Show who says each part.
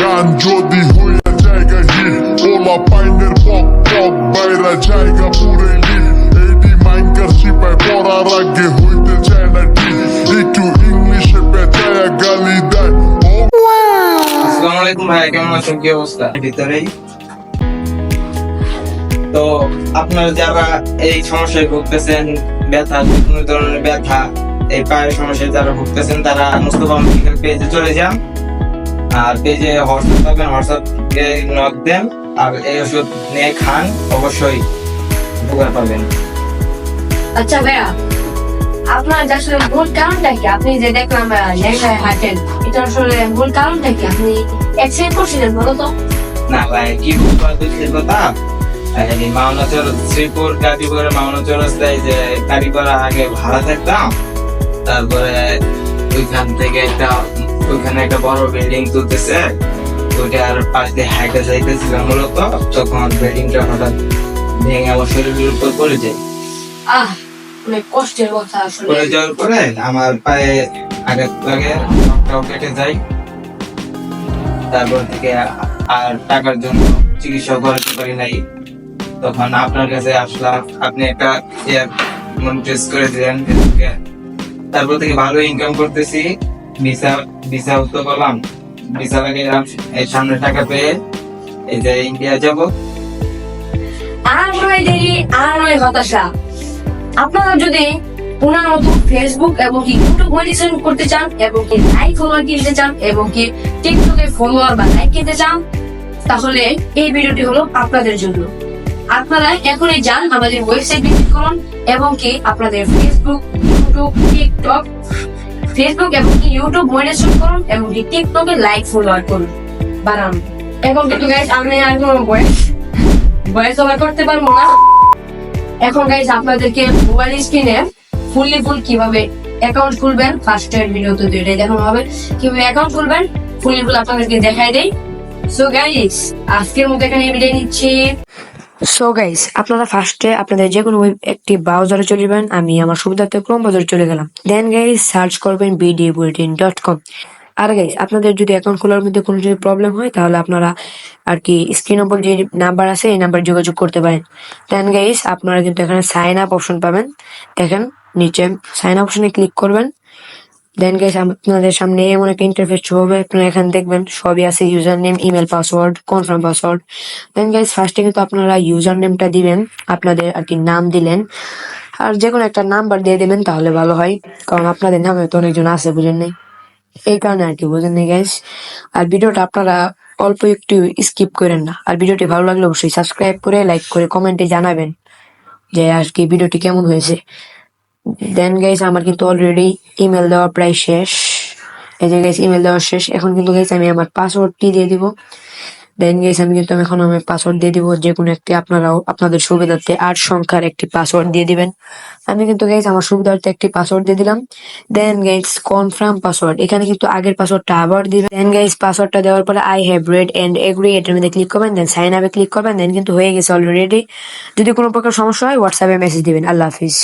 Speaker 1: গান যদি হইয়া জায়গা হিট, ওলা পাইনের পক পক বাইরা জায়গা পুরে লিট এডি মাইনকার সিপাই পড়ার আগে হইতে চায় না ঠিক একটু ইংলিশে পেঁচায়া গালি দেয়
Speaker 2: ভাই, কেমন আছেন? কি অবস্থা? ভিতরেই? তো আপনারা যারা এই সমস্যায় ভুগতেছেন, ব্যথা কোনো ধরনের ব্যথা, এই পায়ের সমস্যায় যারা ভুগতেছেন, তারা মুস্তফা মেডিকেল পেজে চলে যান। আর পেজে হোয়াটসঅ্যাপ পাবেন হোয়াটসঅ্যাপে নক দেন আর এই ওষুধ নিয়ে খান অবশ্যই উপকার পাবেন।
Speaker 3: আচ্ছা ভাইয়া আপনার আসলে মূল কারণটা কি? আপনি যে দেখলাম লেখায় হাঁটেন এটা আসলে মূল কারণটা কি? আপনি করছিলেন বলো তো
Speaker 2: না ভাই কি দুঃখের কথা? এই শ্রীপুর গাজীপুরের যে গাড়ি আগে ভাড়া থাকতাম তারপরে ওইখান থেকে একটা ওইখানে একটা বড় বিল্ডিং তুলতেছে। ওইটার পাশ দিয়ে হাইটে যাইতেছিলাম মূলত। তখন বিল্ডিংটা হঠাৎ ভেঙে আমার শরীরের উপর পড়ে যায়।
Speaker 3: আহ অনেক কষ্টের কথা আসলে।
Speaker 2: পড়ে যাওয়ার পরে আমার পায়ে আঘাত লাগে নখটাও কেটে যায়। তারপর থেকে আর টাকার জন্য চিকিৎসা করাতে পারি নাই। তখন আপনার কাছে আসলাম আপনি একটা টেস্ট করে দিলেন। তারপর থেকে ভালো ইনকাম করতেছি। ভিসা ভিসা উত্তর করলাম। ভিসা লাগিয়ে এই সামনে টাকা পেয়ে এই যে ইন্ডিয়া যাব।
Speaker 3: আর নয় দেরি, আর নয় হতাশা। আপনারা যদি ওনার মতো ফেসবুক এবং কি ইউটিউব মনিটরিং করতে চান এবং কি লাইক ফলোয়ার কিনতে চান এবং কি টিকটকে ফলোয়ার বা লাইক কিনতে চান, তাহলে এই ভিডিওটি হলো আপনাদের জন্য। আপনারা এখনই যান আমাদের ওয়েবসাইট ভিজিট করুন এবং কি আপনাদের ফেসবুক ইউটিউব টিকটক ফেসবুক এবং ইউটিউব মনিটরিং করুন এবং টিকটকে লাইক ফলোয়ার করুন। বানান। এখন কিন্তু গাইস আমি আর কোনো বয়স ভয়েস ওভার করতে পারব না। এখন গাইজ আপনাদেরকে মোবাইল স্ক্রিনে ফুললি ফুল কীভাবে অ্যাকাউন্ট খুলবেন ফার্স্ট এর ভিডিওতে দুইটাই দেখানো হবে। কীভাবে অ্যাকাউন্ট খুলবেন ফুললি ফুল আপনাদেরকে দেখাই দেই। সো গাইজ আজকের মতো এখানে বিদায় নিচ্ছি। সো গাইস আপনারা ফার্স্টে আপনাদের যে কোনো একটি ব্রাউজারে চলে যাবেন, আমি আমার সুবিধার্থে ক্রোম ব্রাউজারে চলে গেলাম। দেন গাইজ সার্চ করবেন বিডি বুলেটিন ডট কম আর গাইস আপনাদের যদি অ্যাকাউন্ট খোলার মধ্যে কোনো যদি প্রবলেম হয়, তাহলে আপনারা আর কি স্ক্রিন ওপর যে নাম্বার আছে, এই নাম্বার যোগাযোগ করতে পারেন। দেন গাইজ আপনারা কিন্তু এখানে সাইন আপ অপশন পাবেন। দেখেন, নিচে সাইন অপশনে ক্লিক করবেন। দেন গাইস আপনাদের সামনে এমন একটা ইন্টারফেস শো হবে। আপনারা এখানে দেখবেন সবই আছে user name email password confirm password then guys ফার্স্টে কিন্তু আপনারা ইউজার নেমটা দিবেন, আপনাদের আর কি নাম দিলেন। আর যে কোনো একটা নাম্বার দিয়ে দেবেন তাহলে ভালো হয়, কারণ আপনাদের নামে তো অনেকজন আছে, বুঝেন নাই? এই কারণে আর কি, বুঝেন নাই গাইজ আর ভিডিওটা আপনারা অল্প একটু স্কিপ করেন না। আর ভিডিওটি ভালো লাগলে অবশ্যই সাবস্ক্রাইব করে লাইক করে কমেন্টে জানাবেন যে আজকে ভিডিওটি কেমন হয়েছে। দেন গাইস আমার কিন্তু অলরেডি ইমেল দেওয়া প্রায় শেষ। এই যে গাইস ইমেল দেওয়া শেষ। এখন কিন্তু গাইস আমি আমার পাসওয়ার্ডটি দিয়ে দিব। দেন গাইস আমি কিন্তু এখন আমি পাসওয়ার্ড দিয়ে দিব। যে কোনো একটি আপনারাও আপনাদের সুবিধার্থে আট সংখ্যার একটি পাসওয়ার্ড দিয়ে দিবেন। আমি কিন্তু গাইস আমার সুবিধার্থে একটি পাসওয়ার্ড দিয়ে দিলাম। দেন গাইস কনফার্ম পাসওয়ার্ড এখানে কিন্তু আগের পাসওয়ার্ডটা আবার দিবেন। দেন গাইস পাসওয়ার্ডটা দেওয়ার পরে I have read and agree এটার মধ্যে ক্লিক করবেন। দেন সাইন আপে ক্লিক করবেন। দেন কিন্তু হয়ে গেছে অলরেডি যদি কোনো প্রকার সমস্যা হয় হোয়াটসঅ্যাপে মেসেজ দিবেন। আল্লাহ হাফিজ।